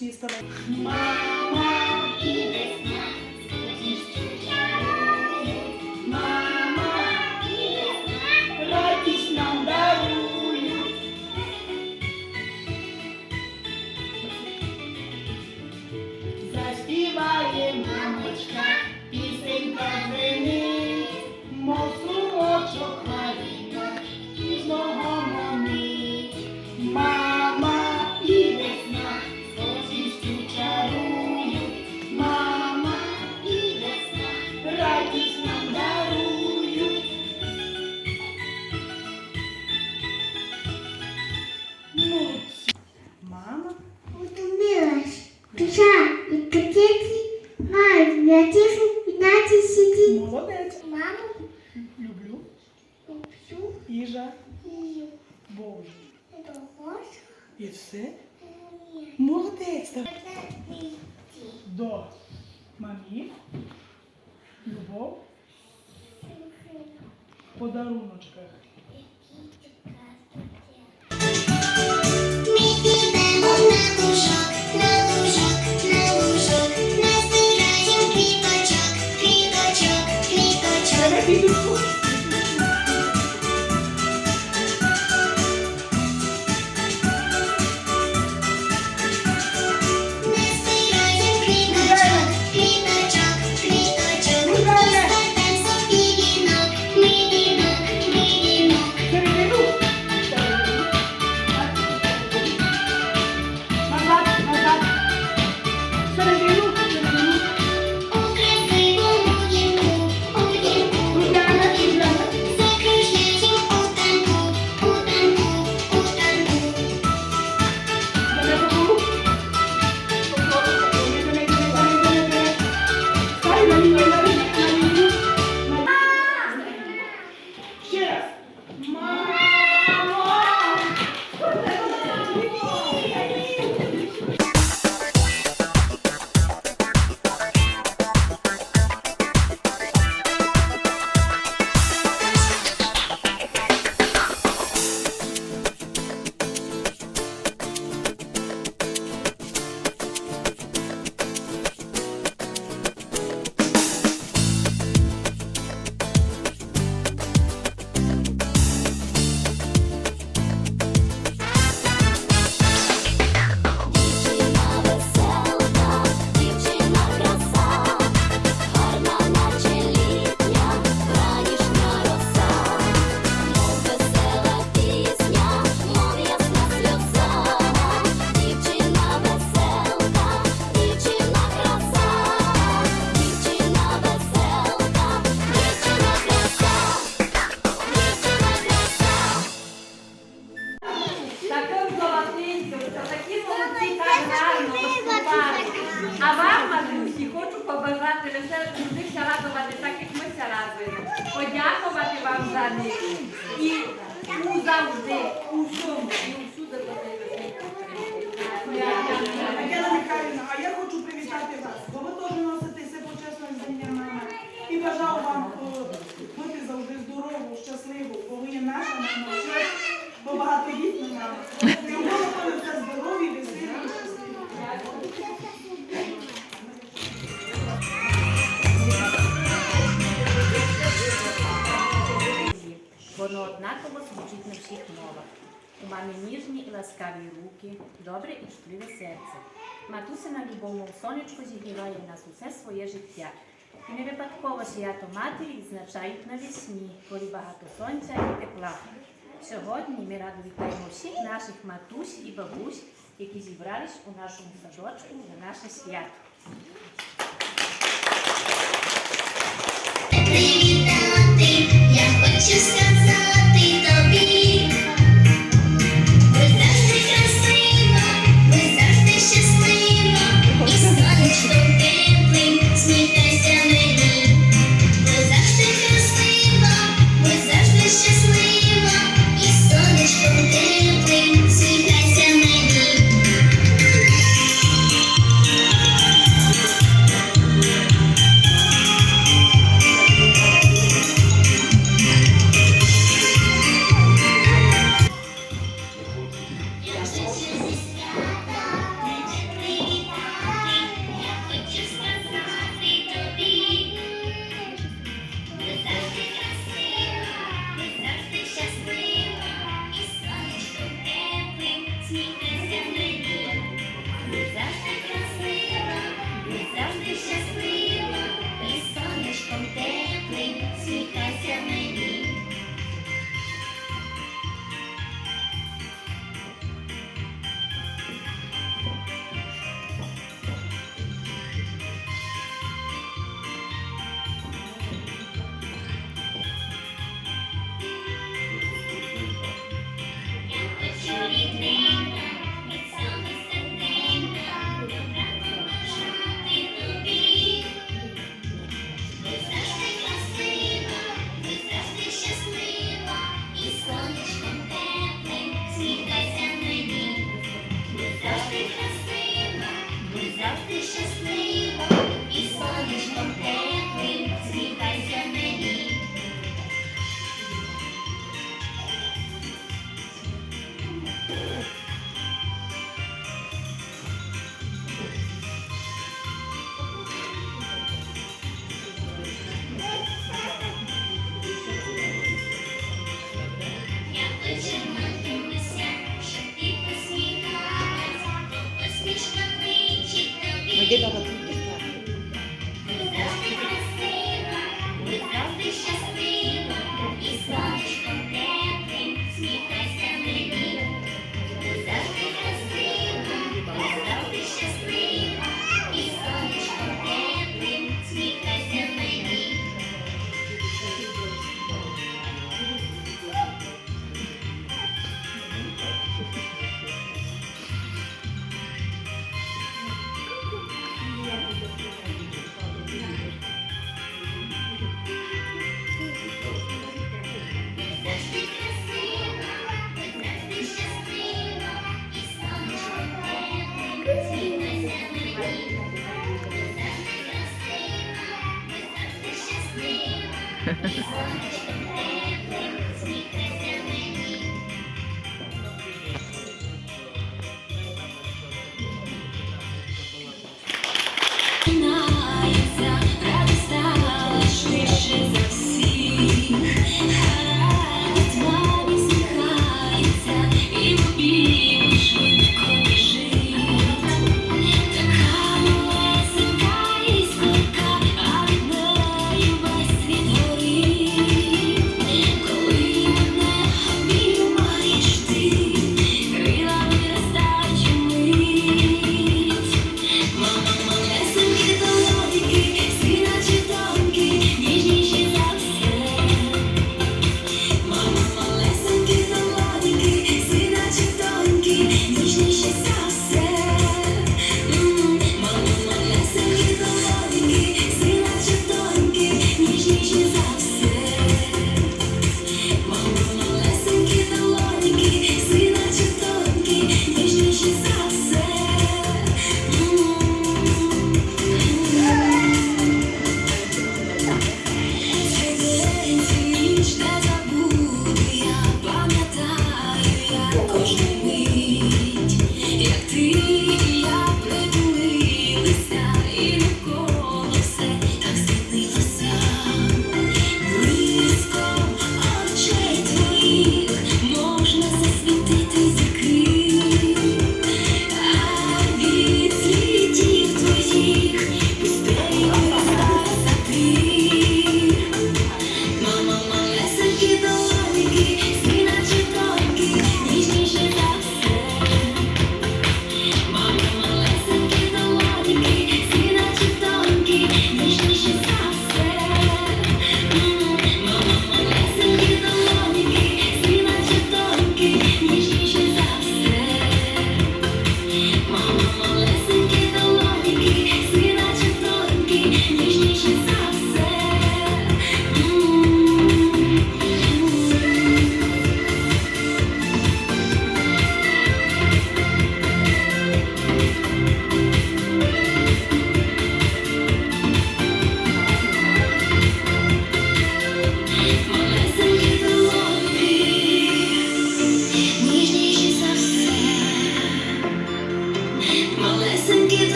X também. і завжди, у всьому, і усюди Тетяна Михайлівна, а я хочу привітати вас, бо ви теж носитеся почесно з Днем мами. І бажаю вам е, бути завжди здорову, щасливу, бо ви є наша мама, бо багатолітна мама. І у вас здорові, веселі, щасливі. Воно однаково звучить на всіх мовах. У мами ніжні і ласкаві руки, добре і чутливе серце. Матусина любов, мов сонечко зігріває в нас усе своє життя. І не випадково свято матері відзначають навесні, коли багато сонця і тепла. Сьогодні ми радо вітаємо всіх наших матусь і бабусь, які зібрались у нашому садочку на наше свято.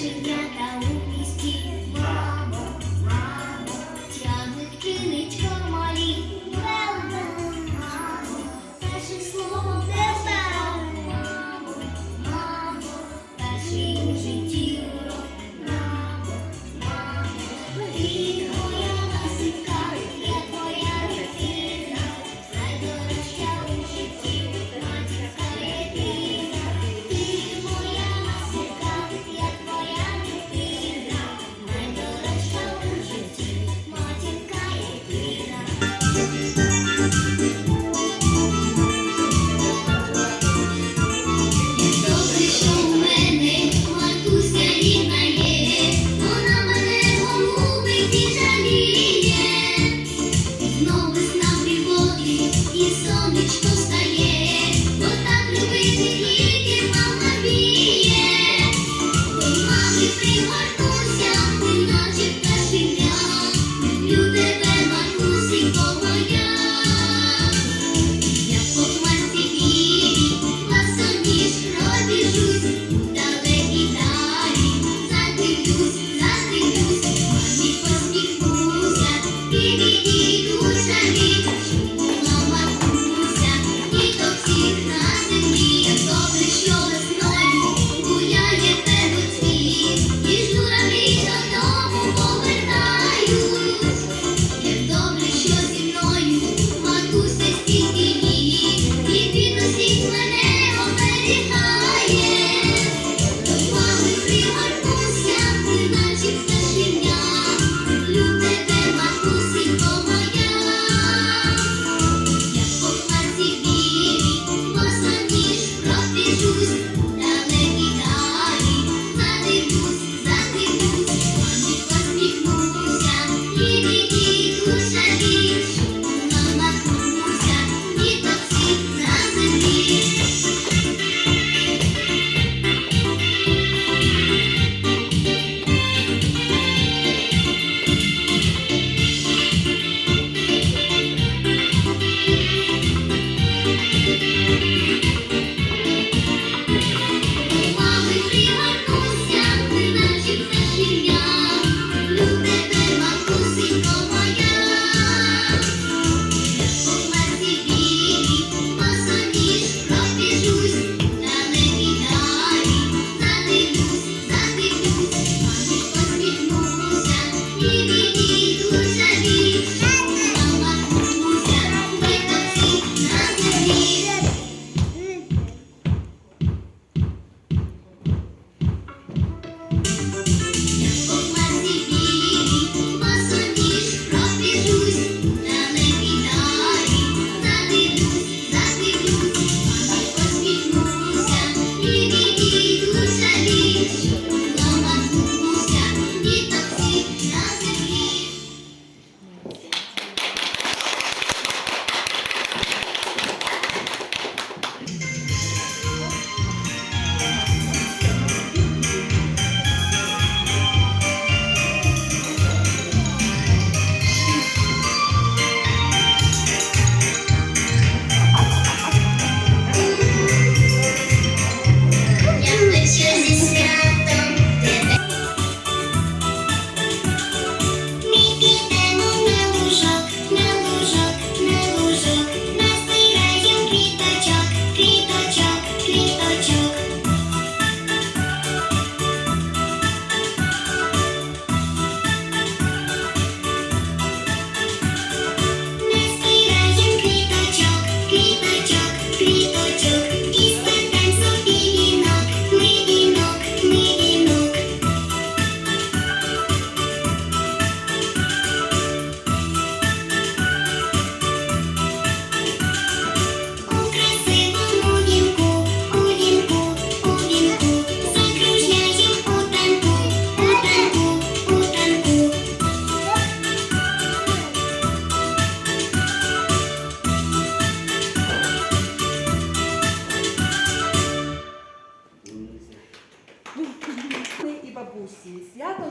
together.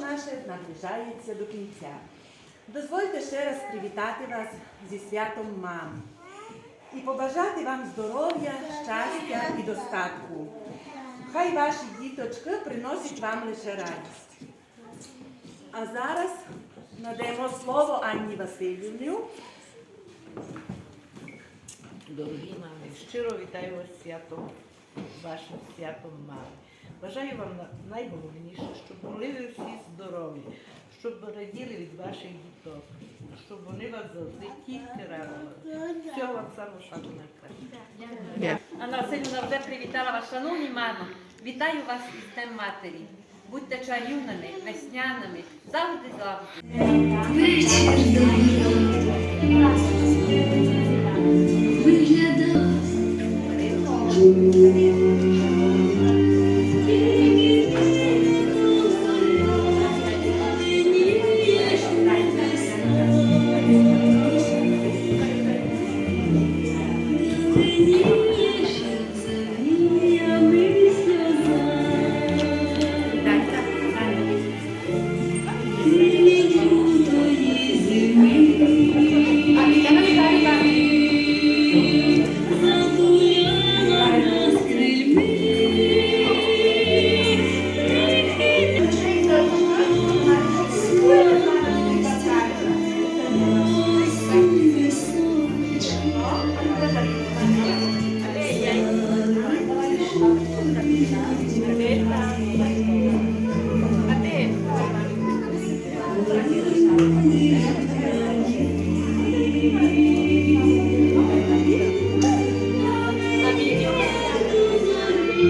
Наше наближається до кінця. Дозвольте ще раз привітати вас зі святом мам і побажати вам здоров'я, щастя і достатку. Хай ваші діточки приносять вам лише радість. А зараз надаємо слово Анні Васильівні. Дорогі мами, щиро вітаю вас святом, вашим святом мами. Бажаю вам найголовніше, щоб були ви всі здорові, щоб раділи від ваших діток, щоб вони вас завжди тільки радували. Всього вам самого самого найкращого. Анна Васильівна вже привітала вас, шановні мамо. Вітаю вас із Днем Матері. Будьте чарівними, весняними, завжди завжди. Виглядав